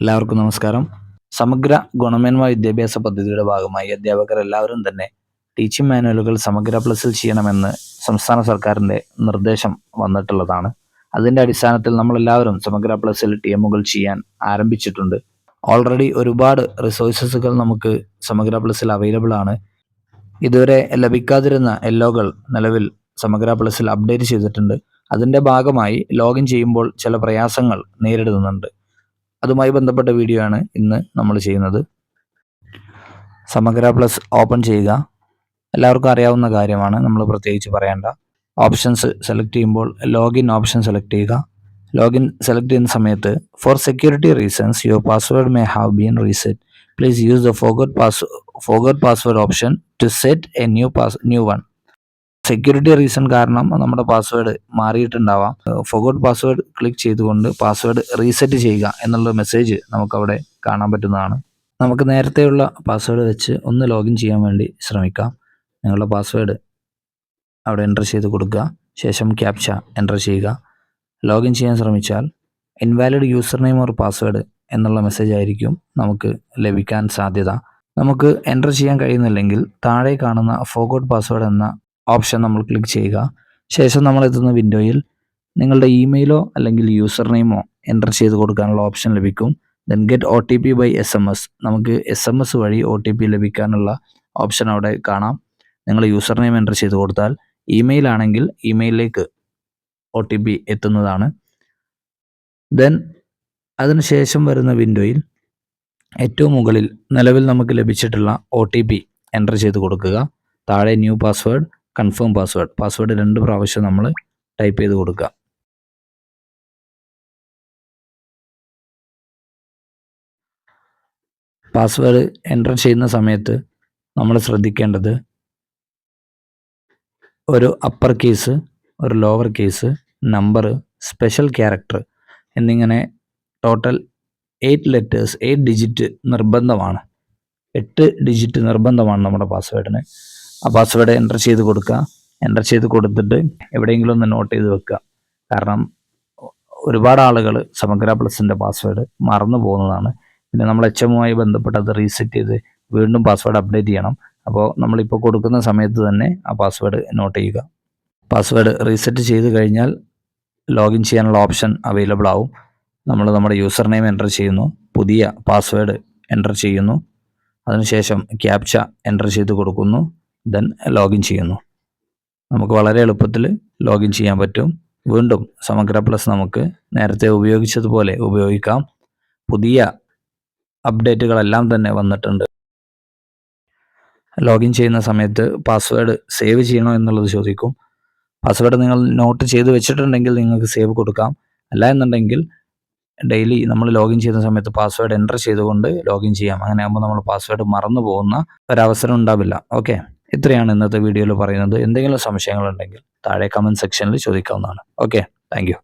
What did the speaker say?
എല്ലാവർക്കും നമസ്കാരം. സമഗ്ര ഗുണമേന്മ വിദ്യാഭ്യാസ പദ്ധതിയുടെ ഭാഗമായി അധ്യാപകർ എല്ലാവരും തന്നെ ടീച്ചിങ് മാനുവലുകൾ സമഗ്ര പ്ലസിൽ ചെയ്യണമെന്ന് സംസ്ഥാന സർക്കാരിന്റെ നിർദ്ദേശം വന്നിട്ടുള്ളതാണ്. അതിന്റെ അടിസ്ഥാനത്തിൽ നമ്മളെല്ലാവരും സമഗ്ര പ്ലസിൽ ടി എമ്മുകൾ ചെയ്യാൻ ആരംഭിച്ചിട്ടുണ്ട്. ഓൾറെഡി ഒരുപാട് റിസോഴ്സസുകൾ നമുക്ക് സമഗ്ര പ്ലസിൽ അവൈലബിൾ ആണ്. ഇതുവരെ ലഭിക്കാതിരുന്ന എല്ലോകൾ നിലവിൽ സമഗ്ര പ്ലസിൽ അപ്ഡേറ്റ് ചെയ്തിട്ടുണ്ട്. അതിന്റെ ഭാഗമായി ലോഗിൻ ചെയ്യുമ്പോൾ ചില പ്രയാസങ്ങൾ നേരിടുന്നുണ്ട്. അതുമായി ബന്ധപ്പെട്ട വീഡിയോ ആണ് ഇന്ന് നമ്മൾ ചെയ്യുന്നത്. സമഗ്ര പ്ലസ് ഓപ്പൺ ചെയ്യുക. എല്ലാവർക്കും അറിയാവുന്ന കാര്യമാണ് നമ്മൾ പ്രത്യേകിച്ച് പറയേണ്ട. ഓപ്ഷൻസ് സെലക്ട് ചെയ്യുമ്പോൾ ലോഗിൻ ഓപ്ഷൻ സെലക്ട് ചെയ്യുക. ലോഗിൻ സെലക്ട് ചെയ്യുന്ന സമയത്ത് for security reasons your password may have been reset please use the forgot pass forgot password option to set a new pass new one security reason കാരണം നമ്മുടെ password മാറിയിട്ടുണ്ടാവാം. Forgot password click ചെയ്തുകൊണ്ട് password reset ചെയ്യുക എന്നുള്ള message നമുക്കവിടെ കാണാൻ പറ്റുന്നതാണ്. നമുക്ക് നേരത്തെയുള്ള പാസ്വേഡ് വെച്ച് ഒന്ന് ലോഗിൻ ചെയ്യാൻ വേണ്ടി ശ്രമിക്കാം. നിങ്ങളുടെ പാസ്വേഡ് അവിടെ എന്റർ ചെയ്ത് കൊടുക്കുക. ശേഷം ക്യാപ്ച എന്റർ ചെയ്യുക. ലോഗിൻ ചെയ്യാൻ ശ്രമിച്ചാൽ invalid user name or password എന്നുള്ള മെസ്സേജ് ആയിരിക്കും നമുക്ക് ലഭിക്കാൻ സാധ്യത. നമുക്ക് എന്റർ ചെയ്യാൻ കഴിയുന്നില്ലെങ്കിൽ താഴെ കാണുന്ന ഫോഗോട്ട് പാസ്വേഡ് എന്ന ഓപ്ഷൻ നമ്മൾ ക്ലിക്ക് ചെയ്യുക. ശേഷം നമ്മൾ എത്തുന്ന വിൻഡോയിൽ നിങ്ങളുടെ ഇമെയിലോ അല്ലെങ്കിൽ യൂസർ നെയിമോ എന്റർ ചെയ്ത് കൊടുക്കാനുള്ള ഓപ്ഷൻ ലഭിക്കും. Then get O T P by S M S നമുക്ക് എസ് എം എസ് വഴി ഒ ടി പി ലഭിക്കാനുള്ള ഓപ്ഷൻ അവിടെ കാണാം. നിങ്ങൾ യൂസർ നെയിം എന്റർ ചെയ്ത് കൊടുത്താൽ ഇമെയിൽ ആണെങ്കിൽ ഇമെയിലിലേക്ക് ഒ ടി പി എത്തുന്നതാണ്. ദെൻ അതിനുശേഷം വരുന്ന വിൻഡോയിൽ ഏറ്റവും മുകളിൽ നിലവിൽ നമുക്ക് ലഭിച്ചിട്ടുള്ള ഒ ടി പി എന്റർ ചെയ്ത് കൊടുക്കുക. താഴെ new password confirm password password രണ്ട് പ്രാവശ്യം നമ്മൾ ടൈപ്പ് ചെയ്ത് കൊടുക്കുക. പാസ്വേഡ് എന്റർ ചെയ്യുന്ന സമയത്ത് നമ്മൾ ശ്രദ്ധിക്കേണ്ടത് ഒരു അപ്പർ കേസ് ഒരു lower case number special character എന്നിങ്ങനെ total eight letters eight digit നിർബന്ധമാണ്. എട്ട് ഡിജിറ്റ് നിർബന്ധമാണ് നമ്മുടെ പാസ്വേഡിന് ആ പാസ്വേഡ് എന്റർ ചെയ്ത് കൊടുക്കുക. എന്റർ ചെയ്ത് കൊടുത്തിട്ട് എവിടെയെങ്കിലും ഒന്ന് നോട്ട് ചെയ്ത് വെക്കുക. കാരണം ഒരുപാട് ആളുകൾ സമഗ്ര പ്ലസിന്റെ പാസ്വേഡ് മറന്നു പോകുന്നതാണ്. പിന്നെ നമ്മൾ എച്ച് എമ്മുമായി ബന്ധപ്പെട്ട് അത് റീസെറ്റ് ചെയ്ത് വീണ്ടും പാസ്വേഡ് അപ്ഡേറ്റ് ചെയ്യണം. അപ്പോൾ നമ്മളിപ്പോൾ കൊടുക്കുന്ന സമയത്ത് തന്നെ ആ പാസ്വേഡ് നോട്ട് ചെയ്യുക. പാസ്വേഡ് റീസെറ്റ് ചെയ്ത് കഴിഞ്ഞാൽ ലോഗിൻ ചെയ്യാനുള്ള ഓപ്ഷൻ അവൈലബിൾ ആവും. നമ്മൾ നമ്മുടെ യൂസർ നെയിം എന്റർ ചെയ്യുന്നു. പുതിയ പാസ്വേഡ് എന്റർ ചെയ്യുന്നു. അതിനുശേഷം ക്യാപ്ച എന്റർ ചെയ്ത് കൊടുക്കുന്നു. ദെൻ ലോഗിൻ ചെയ്യുന്നു. നമുക്ക് വളരെ എളുപ്പത്തിൽ ലോഗിൻ ചെയ്യാൻ പറ്റും. വീണ്ടും സമഗ്ര പ്ലസ് നമുക്ക് നേരത്തെ ഉപയോഗിച്ചതുപോലെ ഉപയോഗിക്കാം. പുതിയ അപ്ഡേറ്റുകളെല്ലാം തന്നെ വന്നിട്ടുണ്ട്. ലോഗിൻ ചെയ്യുന്ന സമയത്ത് പാസ്വേഡ് സേവ് ചെയ്യണോ എന്നുള്ളത് ചോദിക്കും. പാസ്വേഡ് നിങ്ങൾ നോട്ട് ചെയ്ത് വെച്ചിട്ടുണ്ടെങ്കിൽ നിങ്ങൾക്ക് സേവ് കൊടുക്കാം. അല്ല എന്നുണ്ടെങ്കിൽ ഡെയിലി നമ്മൾ ലോഗിൻ ചെയ്യുന്ന സമയത്ത് പാസ്വേഡ് എന്റർ ചെയ്തുകൊണ്ട് ലോഗിൻ ചെയ്യാം. അങ്ങനെ ആകുമ്പോൾ നമ്മൾ പാസ്വേഡ് മറന്നു പോകുന്ന ഒരവസരം ഉണ്ടാവില്ല. ഓക്കെ ഇത്രയാണ് ഇന്നത്തെ വീഡിയോയിൽ പറയുന്നത്. എന്തെങ്കിലും സംശയങ്ങളുണ്ടെങ്കിൽ താഴെ കമന്റ് സെക്ഷനിൽ ചോദിക്കാവുന്നതാണ്. Okay thank